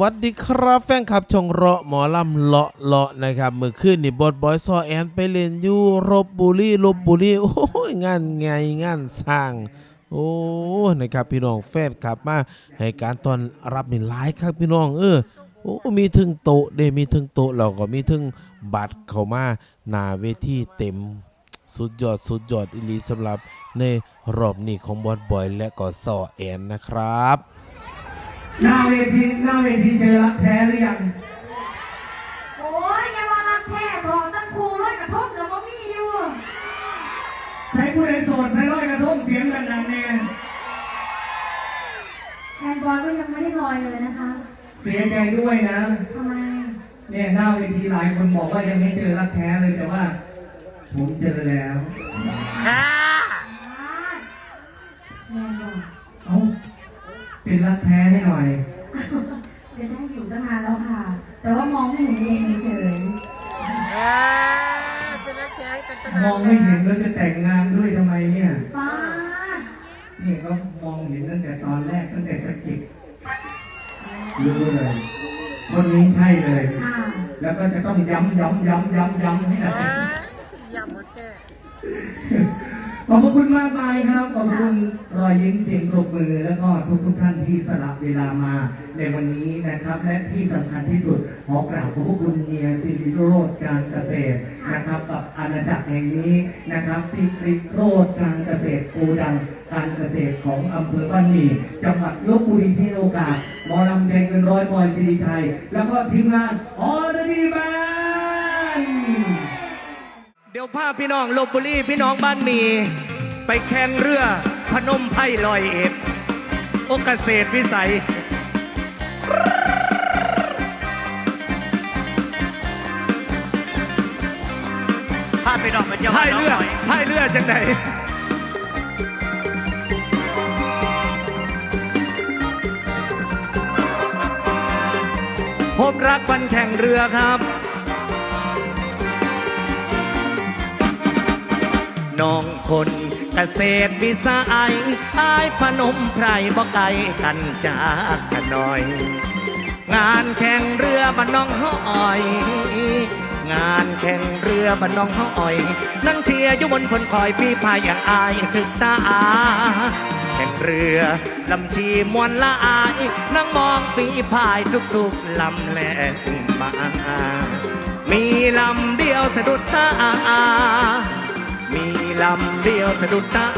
วัสดีครับแฟนคลับชงเราะหมอลำเลาะเลาะนะครับเมื่อคืนนี่บอดบอยซอแอนไปเล่นอยู่รบบุรีลบบุรีโอ้ยงานไงงานสร้าง โอ้นะครับพี่น้องแฟนคลับมาให้การตอนรับนี่หลายครับพี่น้อง เออโอ้มีถึงโต๊ะเด้มีถึงโต๊ะแล้วก็มีถึงบัตรเข้ามาหน้าเวทีเต็มสุดยอดสุดยอดอีหลีสำหรับในรอบนี้ของบอดบอยและก็ซอแอนนะครับ หน้าเวทีหน้าเวทีเจอรักแท้หรือยังโอ้ยอย่ามารักแท้ทองตั้งครูร้อยกระทบกับว่ามีอยู่ใช้ผู้ใดโสดใช้ร้อยกระทงเสียงดังๆเนี่ยแอนบอยก็ยังไม่ได้ลอยเลยนะคะเสียใจด้วยนะทำไมเนี่ยหน้าเวทีหลายคนบอกว่ายังไม่เจอรักแท้เลยแต่ว่า ผมเจอแล้ว อ้าแอนบอก เอ้า เป็นรักแท้ให้หน่อยเดี๋ยวได้อยู่ตั้งนานแล้วค่ะ แต่ว่ามองไม่เห็นเองเฉยมองไม่เห็นแล้วจะแต่งงานด้วยทำไมเนี่ยๆป้าดนี่เขามองเห็นตั้งแต่ตอนแรกตั้งแต่สะกิดรู้เลย คนนี้ใช่เลยค่ะแล้วก็จะต้องย้ำย้ำย้ำย้ำย้ำให้ได้ข อบพระคุณมากมายครับ ขอบคุณรอยยิ้มเสียงปรบมือ แล้วก็ทุกทุกท่านที่สละเวลามาในวันนี้นะครับ และที่สำคัญที่สุดขอกราบขอบพระคุณเฮียสิริโรธการเกษตรนะครับกับอาณาจักรแห่งนี้นะครับสิริโรธการเกษตรโกดังการเกษตรของอำเภอบ้านหมี่จังหวัดลบบุรีที่โอกาสมอลำใจเกินร้อยบอยสิริชัย แล้วก็ทีมงานออร์ดีแบน เดี๋ยวพาพี่น้องลบบุรีพี่น้องบ้านมี ไปแข่งเรือพนมไพ่ลอยเอ็ดโอเกษตรวิสัยพาพไปดอกมันจะพายเรือพายเรือจังไหนพบรักวันแข่งเรือครับ น้องคนเกษตรวิสัยอายพนมไพรบ่ไกลกันจากกันหน่อย งานแข่งเรือบ้านน้องห้อย งานแข่งเรือบ้านน้องห้อย นั่งเชียร์อยู่บนพลคอยพี่พายอย่างอายถึกตาอาแข่งเรือลำชีมวนละอายนั่งมองฝีพายทุกๆลำแล่นมามีลำเดียวสะดุดตา มี ลำเดียวสะดุดตา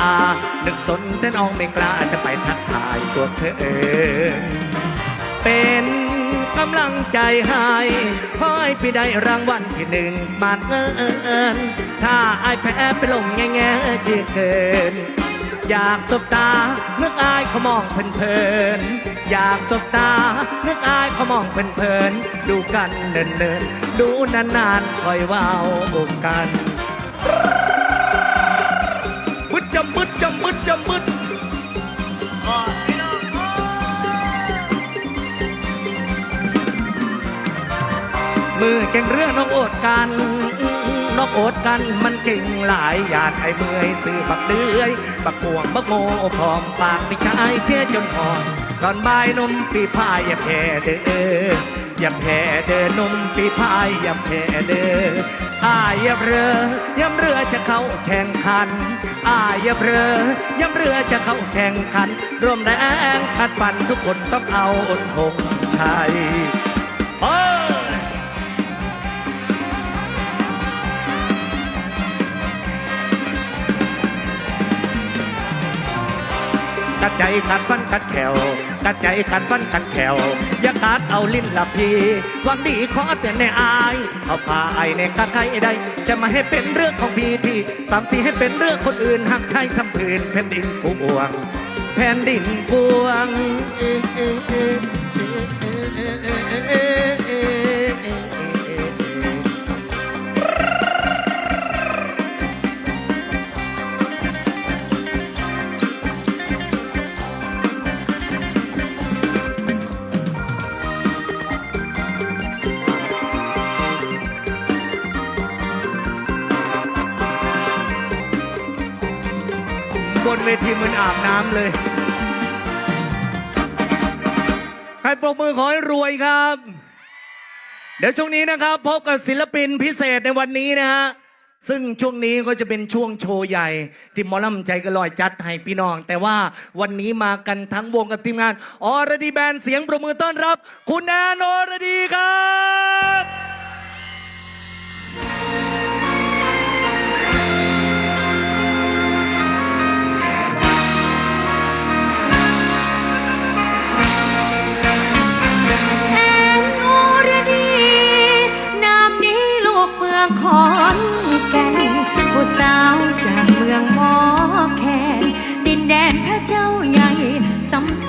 นึกสนแต่น้องไม่กล้าจะไปทักทายตัวเธอเองเป็นกำลังใจให้ขอให้พี่ได้รางวัลที่หนึ่งบาทเงินถ้าไอายแพ้ไปลงแง่แง่จีเกินอยากสบตานึกอายเขามองเพลินๆอยากสบตานึกอายเขามองเพลินๆดูกันเนินๆดูนานๆคอยว้าวกัน จำบึดจำบึดจำบึดมือแก่งเรือน้องโอดกันน้องโอดกันมันเก่งหลายอยากไอ้เมื่อยซื้อบักเดือยบักห่วงบักโมพร้อมปากพี่ชายเชี่ยจมหอมก่อนบ่ายนมปีพายอย่าแพ้เด้อ อย่าแพ้เด้อนมปีพายอย่าแพ้เด้ออายอย่าเรือย้ำเรือจะเข้าแข่งขันอายอย่าเรือย้ำเรือจะเข้าแข่งขันร่วมแรงขัดฟันทุกคนต้องเอาอดทนชัยเอ้ยกัดใจขัดฟันกัดแขว กัดใจกันฟันกันแขวอย่ากัดเอาลิ้นละพีหวังดีขอเตือนในอายเอาพาไอในกัดใครได้ จะมาให้เป็นเรื่องของพี่ที่สามสี่ให้เป็นเรื่องคนอื่นหักใครทำผืนแผ่นดินกูบวง แผ่นดินกวงเออเออเออเออเออเออ นเวทีเหมือนอาบน้ำเลย ให้ปรบมือขอให้รวยครับ เดี๋ยวช่วงนี้นะครับ พบกับศิลปินพิเศษในวันนี้นะฮะซึ่งช่วงนี้ก็จะเป็นช่วงโชว์ใหญ่ ที่หมอลำใจกระลอยจัดให้พี่น้อง แต่ว่าวันนี้มากันทั้งวงกับทีมงานออรดีแบนเสียงประมือต้อนรับ คุณแอนอรดีครับ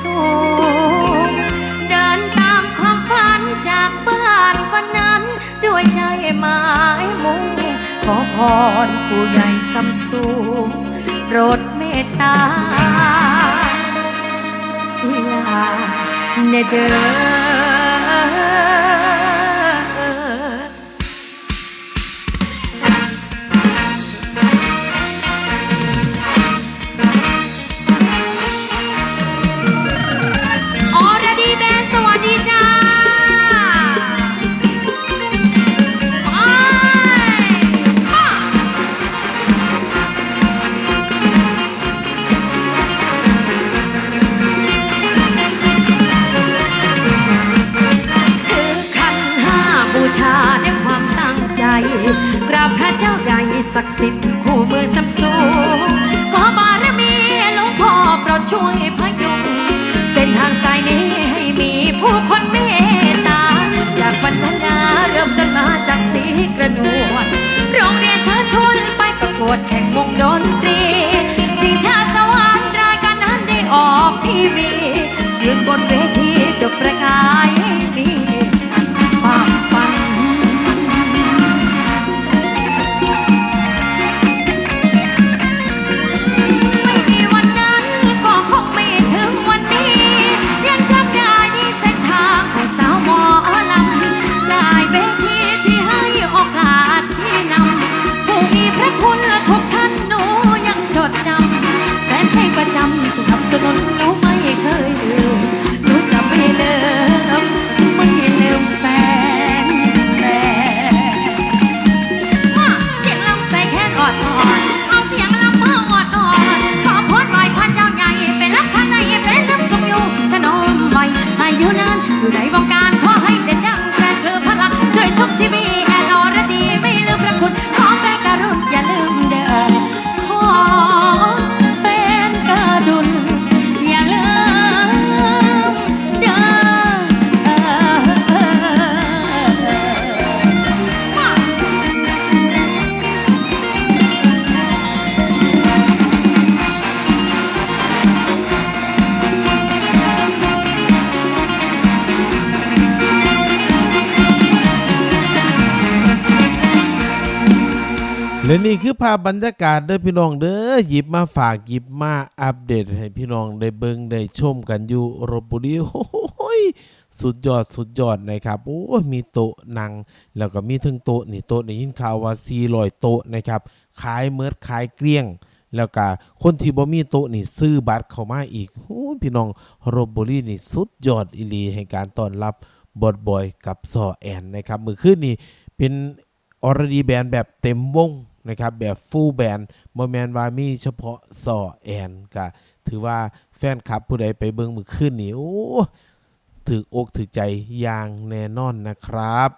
สูง เดินตามความฝันจากบ้านวันนั้น ด้วยใจหมายมุ่ง ขอพรผู้ใหญ่สำสูงโปรดเมตตาเวลาเนเดอ ศักดิ์สิทธิ์คู่มือสัมสูงขอบารมีหลวงพ่อโปรดช่วยพยุงเส้นทางสายนี้ให้มีผู้คนเมตตา จากบรรดาเริ่มต้นมาจากสีกระนวลโรงเรียนเชิญชวนไปประกวดแข่งวงด อยู่นานอยู่ในวงการขอ และนี่คือภาพบรรยากาศเด้อพี่น้องเด้อหยิบมาฝากหยิบมาอัปเดตให้พี่น้องได้เบิ่งได้ชมกันอยู่รบบุรีโอ้ยสุดยอดสุดยอดนะครับโอ้มีโต๊ะนั่งแล้วก็มีถึงโต๊ะนี่โต๊ะนี่ยินข่าวว่า400โต๊ะนะครับขายเมิดขายเกลี้ยงแล้วก็คนที่บ่มีโต๊ะนี่ซื้อบัตรเข้ามาอีกโอ้พี่น้องรบบุรีนี่สุดยอดอีหลีให้การต้อนรับบอดบอยกับซอแอนนะครับมื้อคืนนี้เป็นออรดีแบนแบบเต็มวง นะครับแบบฟูลแบนโมแมนว่ามีเฉพาะซอแอนก็ถือว่าแฟนคลับผู้ใดไปเบิ่งมือขึ้นนี่โอ้ถืออกถือใจอย่างแน่นอนนะครับ